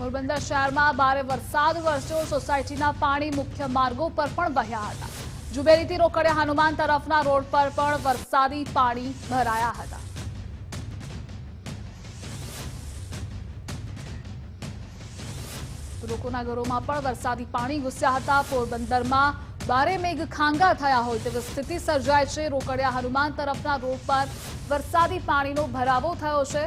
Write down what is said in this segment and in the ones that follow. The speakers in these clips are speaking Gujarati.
પોરબંદર શહેરમાં ભારે વરસાદ વરસ્યો. સોસાયટીના પાણી મુખ્ય માર્ગો પર પણ વહ્યા હતા. જુબેલીથી રોકડિયા હનુમાન તરફના રોડ પર પણ વરસાદી પાણી ભરાયા હતા. લોકોના ઘરોમાં પણ વરસાદી પાણી ઘૂસ્યા હતા. પોરબંદરમાં ભારે મેઘ ખાંગા થયા હોય તેવી સ્થિતિ સર્જાય છે. રોકડિયા હનુમાન તરફના રોડ પર વરસાદી પાણીનો ભરાવો થયો છે.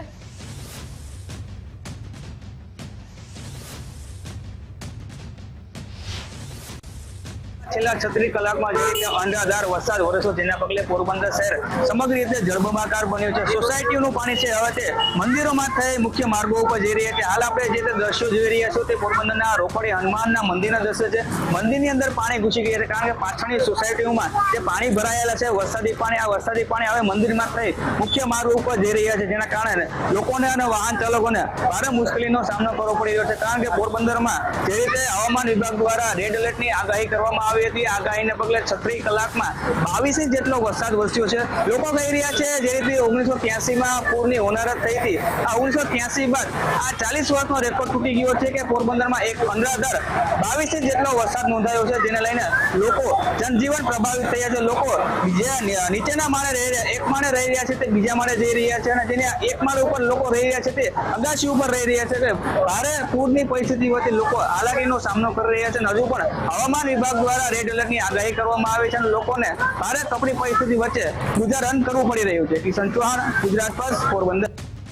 છેલ્લા છત્રીસ કલાકમાં જે રીતે વરસાદ વરસ્યો તેના પગલે પોરબંદર શહેર સમગ્ર રીતે જળબંબાકાર બન્યું છે. સોસાયટીઓનું પાણી છે, હવે તે મંદિરોમાં થઈ મુખ્ય માર્ગો ઉપર જઈ રહ્યા છે. હાલ આપણે જે તે દ્રશ્યો જોઈ રહ્યા છો તે પોરબંદરના રોકડી હનુમાનના મંદિરના દ્રશ્ય છે. મંદિરની અંદર પાણી ઘૂસી ગયા છે, કારણ કે પાછળની સોસાયટીઓમાં જે પાણી ભરાયેલા છે, વરસાદી પાણી, આ વરસાદી પાણી હવે મંદિરમાં થઈ મુખ્ય માર્ગો ઉપર જઈ રહ્યા છે, જેના કારણે લોકોને અને વાહન ચાલકોને ભારે મુશ્કેલીનો સામનો કરવો પડી રહ્યો છે. કારણ કે પોરબંદરમાં જે રીતે હવામાન વિભાગ દ્વારા રેડ એલર્ટની આગાહી કરવામાં આવી હતી આગાહીને પગલે છત્રીસ કલાકમાં બાવીસ ઇંચ જેટલો વરસાદ વરસ્યો છે. લોકો કહી રહ્યા છે જે રીતે ઓગણીસો ત્યાસીમાં પૂરની હોનારત થઈ હતી. આ ઓગણીસો ત્યાસી બાદ આ ચાલીસ વર્ષનો રેકોર્ડ તૂટી ગયો છે કે પોરબંદરમાં એક અંધાધર બાવીસ ઇંચ જેટલો વરસાદ નોંધાયો છે. જેને લઈને લોકો જનજીવન પ્રભાવિત થયા છે. લોકો જે નીચેના માળે રહી રહ્યા, એક માળે રહી રહ્યા છે તે બીજા માળે જઈ રહ્યા છે અને જેને એક માળ ઉપર લોકો રહી રહ્યા છે તે અગાશી ઉપર રહી રહ્યા છે. ભારે પૂરની પરિસ્થિતિ વચ્ચે લોકો હાલાકીનો સામનો કરી રહ્યા છે અને હજુ પણ હવામાન વિભાગ દ્વારા રેડ એલર્ટની આગાહી કરવામાં આવી છે અને લોકોને ભારે કપડી પરિસ્થિતિ વચ્ચે ગુજારણ કરવું પડી રહ્યું છે. કિશન ચૌહાણ, ગુજરાત પર પોરબંદર.